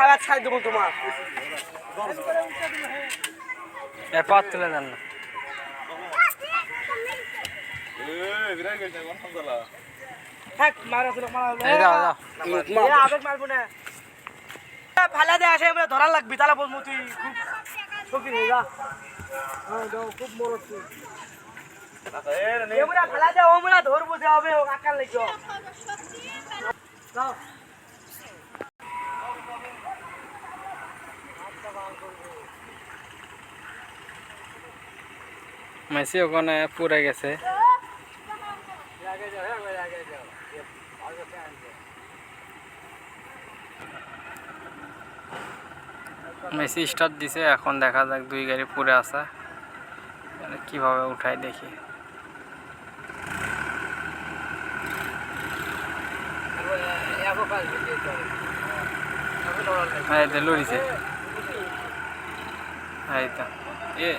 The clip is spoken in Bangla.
না ছাই দেবো তোমার পথ তুলে দেন না। ফালা দে আসে আমরা ধরা লাগবি তালা বলব তুই। খুব শৌখিন হয়ে যা। হ্যাঁ খুব মরত মেসি ওখানে পুড়ে গেছে। মেসি স্টার্ট দিছে, এখন দেখা যাক দুই গাড়ি পুড়ে আছে। মানে কীভাবে উঠাই দেখি। এই তো লড়িছে হ্যাঁ এটা এ